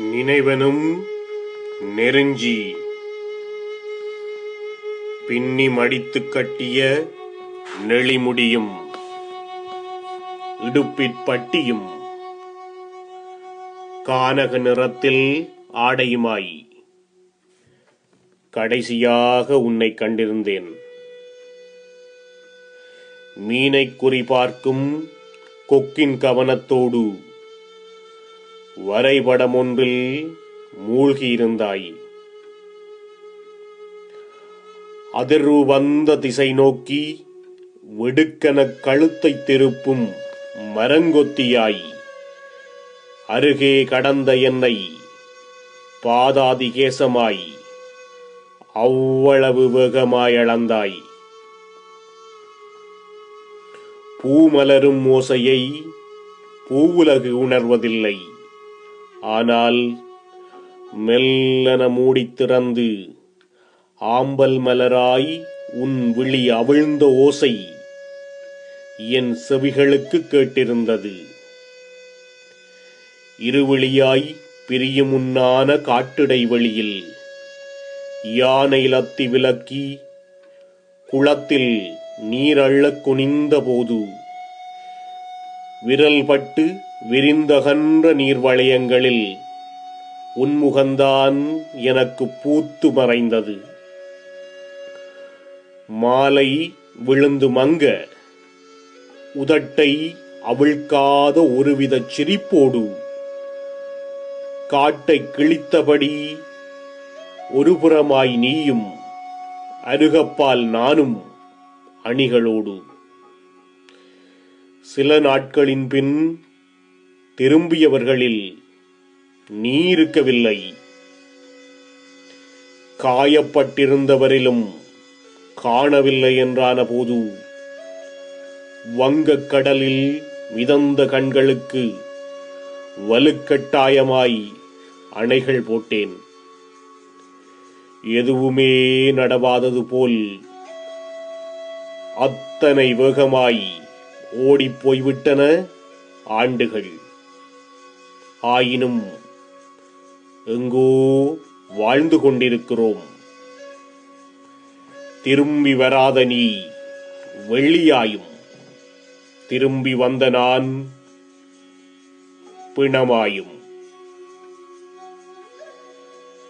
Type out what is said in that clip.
நினைவனும் நெருஞ்சி. பின்னி மடித்துக் கட்டிய நெளிமுடியும் இடுப்பிற்பட்டியும் கானக நிறத்தில் ஆடையுமாய். கடைசியாக உன்னை கண்டிருந்தேன். மீனைக் குறிபார்க்கும் கொக்கின் கவனத்தோடு வரைபடம் ஒன்றில் மூழ்கியிருந்தாய். அதிர்வு வந்த திசை நோக்கி வெடுக்கெனக் கழுத்தைத் திருப்பும் மரங்கொத்தியாய். அருகே கடந்த என்னை பாதாதிகேசமாய் அவ்வளவு வேகமாய் அளந்தாய் பூமலரும் ஓசையை பூவுலகு உணர்வதில்லை. ஆனால் மெல்லன மூடித் திறந்து ஆம்பல் மலராய் உன் விழி அவிழ்ந்த ஓசை என் செவிகளுக்கு கேட்டிருந்தது. இருவிழியாய் பிரியும் முன்னான காட்டிடை வெளியில் யானை லத்தி விலக்கி குளத்தில் நீரள்ளக் குனிந்த போது விரல் பட்டு விரிந்தகன்ற நீர்வளையங்களில் உன்முகந்தான் எனக்கு பூத்து மறைந்தது. மாலை விழுந்து மங்க உதட்டை அவிழ்க்காத ஒருவித சிரிப்போடு காட்டை கிழித்தபடி ஒருபுறமாய் நீயும் அருகப்பால் நானும் அணிகளோடு. சில நாட்களின் பின் திரும்பியவர்களில் நீ இருக்கவில்லை காயப்பட்டிருந்தவரிலும் காணவில்லை என்றான போது வங்கக் கடலில் மிதந்த கண்களுக்கு வலுக்கட்டாயமாய் அணைகள் போட்டேன். எதுவுமே நடவாதது போல் அத்தனை வேகமாய் ஓடிப் போய்விட்டன ஆண்டுகள். ஆயினும் எங்கோ வாழ்ந்து கொண்டிருக்கிறோம். திரும்பி வராத நீ வெள்ளியாயும். திரும்பி வந்த நான் பிணமாயும்.